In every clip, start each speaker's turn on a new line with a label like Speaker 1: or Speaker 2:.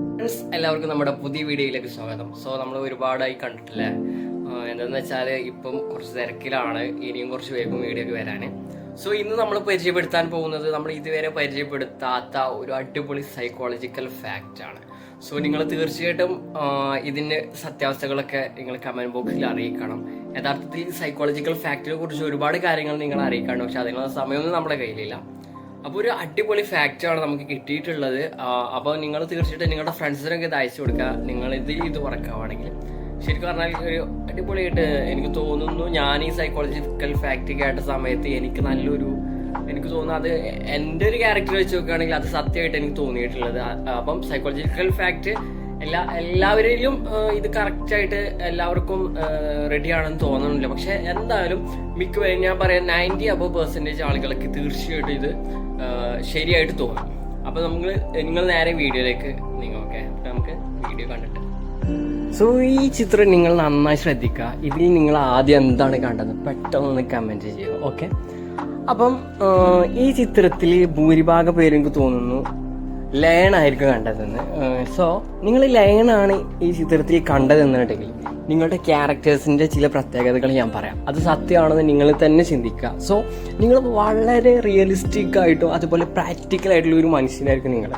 Speaker 1: Friends എല്ലാവർക്കും നമ്മുടെ പുതിയ വീഡിയോയിലേക്ക് സ്വാഗതം. സോ നമ്മൾ ഒരുപാടായി കണ്ടിട്ടില്ല? എന്താണെന്ന് വെച്ചാൽ ഇപ്പം കുറച്ച് തിരക്കിലാണ്. ഇനിയും കുറച്ച് വേഗം വീഡിയോ ഒക്കെ വരാൻ സോ ഇന്ന് നമ്മൾ പരിചയപ്പെടുത്താൻ പോകുന്നത് നമ്മൾ ഇതുവരെ പരിചയപ്പെടുത്താത്ത ഒരു അടിപൊളി സൈക്കോളജിക്കൽ ഫാക്റ്റ് ആണ്. സോ നിങ്ങൾ തീർച്ചയായിട്ടും ഇതിന്റെ സത്യാവസ്ഥകളൊക്കെ നിങ്ങൾ കമന്റ് ബോക്സിൽ അറിയിക്കണം. യഥാർത്ഥത്തിൽ സൈക്കോളജിക്കൽ ഫാക്റ്റിനെ കുറിച്ച് ഒരുപാട് കാര്യങ്ങൾ നിങ്ങൾ അറിയിക്കണം പക്ഷെ അതിനുള്ള സമയമൊന്നും നമ്മുടെ കയ്യിലില്ല. അപ്പോൾ ഒരു അടിപൊളി ഫാക്റ്റ് ആണ് നമുക്ക് കിട്ടിയിട്ടുള്ളത്. അപ്പോൾ നിങ്ങൾ തീർച്ചയായിട്ടും നിങ്ങളുടെ ഫ്രണ്ട്സിനൊക്കെ ഇത് അയച്ചു കൊടുക്കുക. നിങ്ങൾ ഇതിൽ ഇത് പറക്കാവാണെങ്കിൽ ശരിക്കും പറഞ്ഞാൽ ഒരു അടിപൊളിയായിട്ട് എനിക്ക് തോന്നുന്നു. ഞാൻ ഈ സൈക്കോളജിക്കൽ ഫാക്റ്റ് കേട്ട സമയത്ത് എനിക്ക് നല്ലൊരു എനിക്ക് തോന്നുന്നു അത് എന്റെ ഒരു ക്യാരക്ടർ വെച്ച് നോക്കുകയാണെങ്കിൽ അത് സത്യമായിട്ട് എനിക്ക് തോന്നിയിട്ടുള്ളത്. അപ്പം സൈക്കോളജിക്കൽ ഫാക്റ്റ് എല്ലാ എല്ലാവരിലും ഇത് കറക്റ്റായിട്ട് എല്ലാവർക്കും റെഡി ആണെന്ന് തോന്നുന്നില്ല. പക്ഷെ എന്തായാലും മിക്കവരും ഞാൻ പറയാം നയന്റി അബവ് പെർസെന്റേജ് ആളുകൾക്ക് തീർച്ചയായിട്ടും ഇത് ശരിയായിട്ട് തോന്നും. അപ്പോൾ നമ്മൾ നിങ്ങൾ നേരെ വീഡിയോയിലേക്ക് നിങ്ങൾ ഓക്കെ നമുക്ക് വീഡിയോ കണ്ടിട്ട്. സോ ഈ ചിത്രം നിങ്ങൾ നന്നായി ശ്രദ്ധിക്കുക. ഇതിൽ നിങ്ങൾ ആദ്യം എന്താണ് കണ്ടത്? പെട്ടെന്ന് കമന്റ് ചെയ്യുക ഓക്കെ അപ്പം ഈ ചിത്രത്തിൽ ഭൂരിഭാഗം പേരെനിക്ക് തോന്നുന്നു ലയൺ ആയിരിക്കും കണ്ടതെന്ന് സോ നിങ്ങൾ ലയണാണ് ഈ ചിത്രത്തിൽ കണ്ടതെന്നുണ്ടെങ്കിൽ നിങ്ങളുടെ ക്യാരക്ടേഴ്സിന്റെ ചില പ്രത്യേകതകൾ ഞാൻ പറയാം. അത് സത്യമാണെന്ന് നിങ്ങൾ തന്നെ ചിന്തിക്കുക. സോ നിങ്ങൾ വളരെ റിയലിസ്റ്റിക് ആയിട്ടും അതുപോലെ പ്രാക്ടിക്കൽ ആയിട്ടുള്ള ഒരു മനുഷ്യനായിരിക്കും നിങ്ങൾ.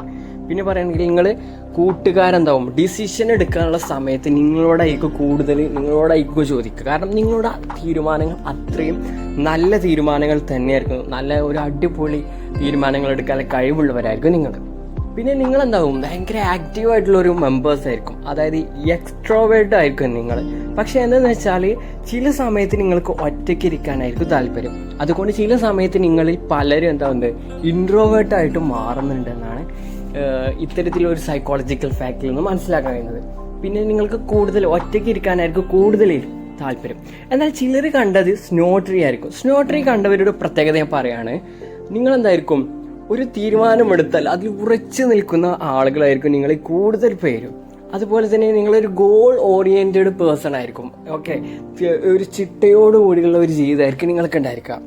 Speaker 1: പിന്നെ പറയുകയാണെങ്കിൽ നിങ്ങൾ കൂട്ടുകാരെന്താവും? ഡിസിഷൻ എടുക്കാനുള്ള സമയത്ത് നിങ്ങളോടായിരിക്കും കൂടുതൽ നിങ്ങളോടായിരിക്കും ചോദിക്കുക. കാരണം നിങ്ങളുടെ തീരുമാനങ്ങൾ അത്രയും നല്ല തീരുമാനങ്ങൾ തന്നെയായിരിക്കും. നല്ല ഒരു അടിപൊളി തീരുമാനങ്ങൾ എടുക്കാൻ കഴിവുള്ളവരായിരിക്കും നിങ്ങൾ. പിന്നെ നിങ്ങൾ എന്താവും ഭയങ്കര ആക്റ്റീവ് ആയിട്ടുള്ള ഒരു മെമ്പേഴ്സ് ആയിരിക്കും. അതായത് എക്സ്ട്രോവേർട്ട് ആയിരിക്കും നിങ്ങൾ. പക്ഷെ എന്താണെന്ന് വെച്ചാൽ ചില സമയത്ത് നിങ്ങൾക്ക് ഒറ്റയ്ക്ക് ഇരിക്കാനായിരിക്കും താല്പര്യം. അതുകൊണ്ട് ചില സമയത്ത് നിങ്ങളിൽ പലരും എന്താവുന്നത് ഇൻട്രോവേർട്ട് ആയിട്ട് മാറുന്നുണ്ടെന്നാണ് ഇത്തരത്തിലൊരു സൈക്കോളജിക്കൽ ഫാക്ടറിൽ നിന്ന് മനസ്സിലാക്കാൻ കഴിയുന്നത് പിന്നെ നിങ്ങൾക്ക് കൂടുതൽ ഒറ്റയ്ക്ക് ഇരിക്കാനായിരിക്കും കൂടുതൽ താല്പര്യം. എന്നാൽ ചിലർ കണ്ടത് സ്നോട്രി ആയിരിക്കും. സ്നോട്രി കണ്ടവരുടെ പ്രത്യേകത ഞാൻ പറയാണ്. നിങ്ങൾ എന്തായിരിക്കും ഒരു തീരുമാനമെടുത്താൽ അതിൽ ഉറച്ചു നിൽക്കുന്ന ആളുകളായിരിക്കും നിങ്ങളിൽ കൂടുതൽ പേരും. അതുപോലെ തന്നെ നിങ്ങളൊരു ഗോൾ ഓറിയന്റഡ് പേഴ്സൺ ആയിരിക്കും. ഓക്കെ ഒരു ചിട്ടയോട് കൂടിയുള്ള ഒരു ജീവിതമായിരിക്കും നിങ്ങൾക്ക് ഉണ്ടായിരിക്കുക.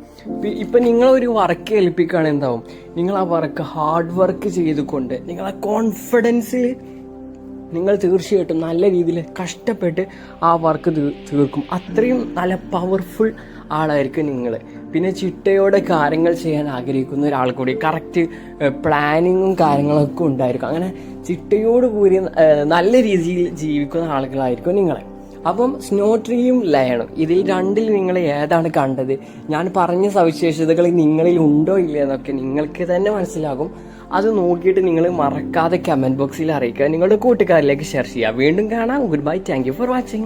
Speaker 1: ഇപ്പം നിങ്ങളൊരു വർക്ക് ഏൽപ്പിക്കുകയാണ് എന്താവും? നിങ്ങൾ ആ വർക്ക് ഹാർഡ് വർക്ക് ചെയ്തുകൊണ്ട് നിങ്ങൾ ആ കോൺഫിഡൻസിൽ നിങ്ങൾ തീർച്ചയായിട്ടും നല്ല രീതിയിൽ കഷ്ടപ്പെട്ട് ആ വർക്ക് തീർക്കും. അത്രയും നല്ല പവർഫുൾ ആളായിരിക്കും നിങ്ങൾ പിന്നെ ചിട്ടയോടെ കാര്യങ്ങൾ ചെയ്യാൻ ആഗ്രഹിക്കുന്ന ഒരാൾ കൂടി. കറക്റ്റ് പ്ലാനിങ്ങും കാര്യങ്ങളൊക്കെ ഉണ്ടായിരിക്കും. അങ്ങനെ ചിട്ടയോട് കൂടി നല്ല രീതിയിൽ ജീവിക്കുന്ന ആളുകളായിരിക്കും നിങ്ങളെ. അപ്പം സ്നോ ട്രീയും ലയണും ഇതിൽ രണ്ടിൽ നിങ്ങൾ ഏതാണ് കണ്ടത്? ഞാൻ പറഞ്ഞ സവിശേഷതകൾ നിങ്ങളിൽ ഉണ്ടോ ഇല്ല എന്നൊക്കെ നിങ്ങൾക്ക് തന്നെ മനസ്സിലാകും. അത് നോക്കിയിട്ട് നിങ്ങൾ മറക്കാതെ കമന്റ് ബോക്സിൽ അറിയിക്കുക. നിങ്ങളുടെ കൂട്ടുകാരിലേക്ക് ഷെയർ ചെയ്യുക. വീണ്ടും കാണാം. Good bye thank you for watching